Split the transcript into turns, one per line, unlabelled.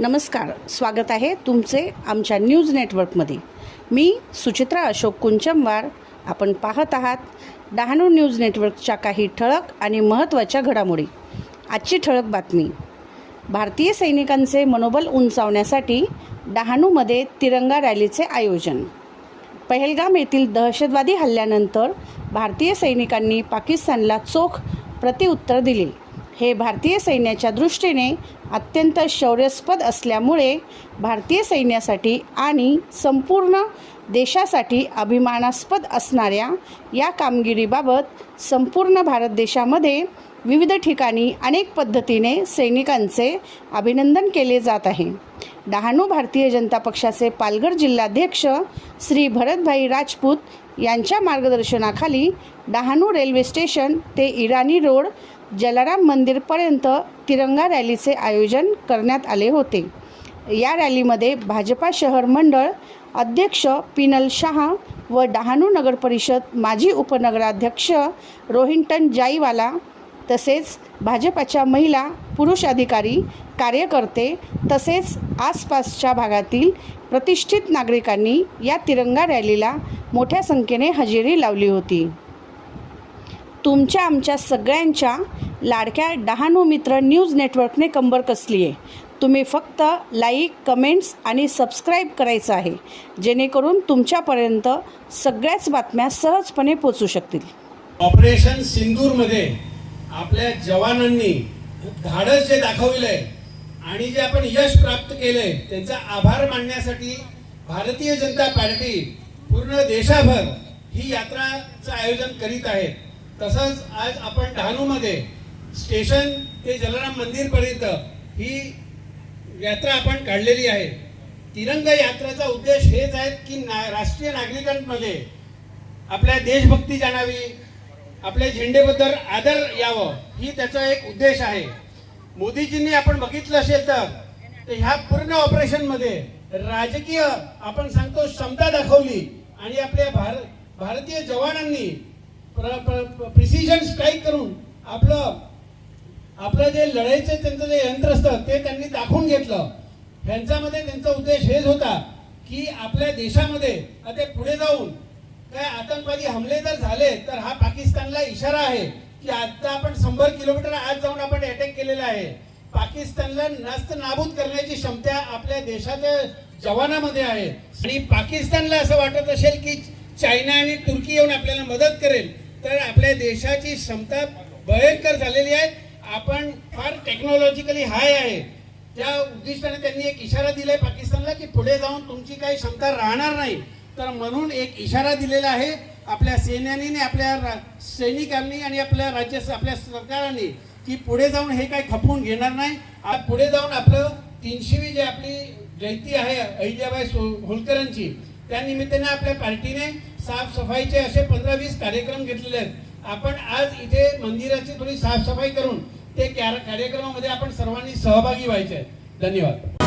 नमस्कार स्वागत आहे तुमचे आमच्या न्यूज नेटवर्कमध्ये. मी सुचित्रा अशोक कुंचमवार. आपण पाहत आहात डहाणू न्यूज नेटवर्कच्या काही ठळक आणि महत्त्वाच्या घडामोडी. आजची ठळक बातमी. भारतीय सैनिकांचे मनोबल उंचावण्यासाठी डहाणूमध्ये तिरंगा रॅलीचे आयोजन. पहलगाम येथील दहशतवादी हल्ल्यानंतर भारतीय सैनिकांनी पाकिस्तानला चोख प्रतिउत्तर दिले. हे भारतीय सैन्याच्या दृष्टीने अत्यंत शौर्यास्पद असल्यामुळे भारतीय सैन्यासाठी आणि संपूर्ण देशासाठी अभिमानास्पद असणाऱ्या या कामगिरीबाबत संपूर्ण भारत देशामध्ये विविध ठिकाणी अनेक पद्धतीने सैनिकांचे अभिनंदन केले जात आहे. डहाणू भारतीय जनता पक्षाचे पालघर जिल्हाध्यक्ष श्री भरतभाई राजपूत यांच्या मार्गदर्शनाखाली डहाणू रेल्वे स्टेशन ते इराणी रोड जलाराम मंदिरपर्यंत तिरंगा रॅलीचे आयोजन करण्यात आले होते. या रॅलीमध्ये भाजपा शहर मंडळ अध्यक्ष पिनल शहा व डहाणू नगर परिषद माजी उपनगराध्यक्ष रोहिंटन जाईवाला तसेच भाजपाच्या महिला पुरुष अधिकारी कार्यकर्ते तसेच आसपासच्या भागातील प्रतिष्ठित नागरिकांनी या तिरंगा रॅलीला मोठ्या संख्येने हजेरी लावली होती. तुमच्या आमच्या सगळ्यांच्या लाडक्या डहाणू मित्र न्यूज नेटवर्कने कंबर कसली आहे. तुम्ही फक्त लाईक कमेंट्स आणि सबस्क्राईब करायचं आहे. जेणेकरून तुमच्यापर्यंत सगळ्याच बातम्या सहजपणे पोचू शकतील.
ऑपरेशन सिंदूरमध्ये आपल्या जवानांनी धाडस जे दाखवलंय आणि जे आपण यश प्राप्त केलंय त्यांचा आभार मानण्यासाठी भारतीय जनता पार्टी पूर्ण देशाभर ही यात्राचं आयोजन करीत आहे. तसंच आज आपण डहाणूमध्ये स्टेशन ते जलाराम मंदिरपर्यंत ही यात्रा आपण काढलेली आहे. तिरंगा यात्रेचा उद्देश हेच आहे की ना राष्ट्रीय नागरिकांमध्ये आपल्या देशभक्ती जाणावी आपल्या झेंडेबद्दल आदर यावं ही त्याचा एक उद्देश आहे. मोदीजींनी आपण बघितलं असेल तर तर ह्या पूर्ण ऑपरेशनमध्ये राजकीय आपण सांगतो क्षमता दाखवली. आणि आपल्या भारत भारतीय जवानांनी प्रिसिजन स्ट्राईक करून आपलं आपलं जे लढाईचं त्यांचं जे यंत्र असतं ते त्यांनी दाखवून घेतलं. ह्यांच्यामध्ये त्यांचा उद्देश हेच होता की आपल्या देशामध्ये आता पुढे जाऊन काय आतंकवादी हमले जर झाले तर हा पाकिस्तानला इशारा आहे की आता आपण शंभर किलोमीटर आज जाऊन आपण अटॅक केलेला आहे. पाकिस्तानला नस्त नाबूद करण्याची क्षमता आपल्या देशाच्या जवानामध्ये आहे. आणि पाकिस्तानला असं वाटत असेल की चायना आणि तुर्की येऊन आपल्याला मदत करेल तर आपल्या देशाची क्षमता भयंकर झालेली आहे. आपण फार टेक्नॉलॉजिकली हाय आहे. त्या उद्दिष्टाने त्यांनी एक इशारा दिलाय पाकिस्तानला की पुढे जाऊन तुमची काही क्षमता राहणार नाही. तर म्हणून एक इशारा दिलेला आहे आपल्या सैन्याने आपल्या रा- सैनिकांनी आणि आपल्या राज्य आपल्या सरकारने की पुढे जाऊन हे काही खपवून घेणार नाही. आज पुढे जाऊन आपलं तीनशेवी जे आपली जयंती आहे अहिल्याबाई सो होलकरांची त्या निमित्ताने आपल्या पार्टीने साफसफाईचे असे पंधरा वीस कार्यक्रम घेतलेले आहेत. आपण आज इथे मंदिराची थोडी साफसफाई करून ते कार्यक्रमामध्ये आपण सर्वांनी सहभागी व्हायचे आहे धन्यवाद.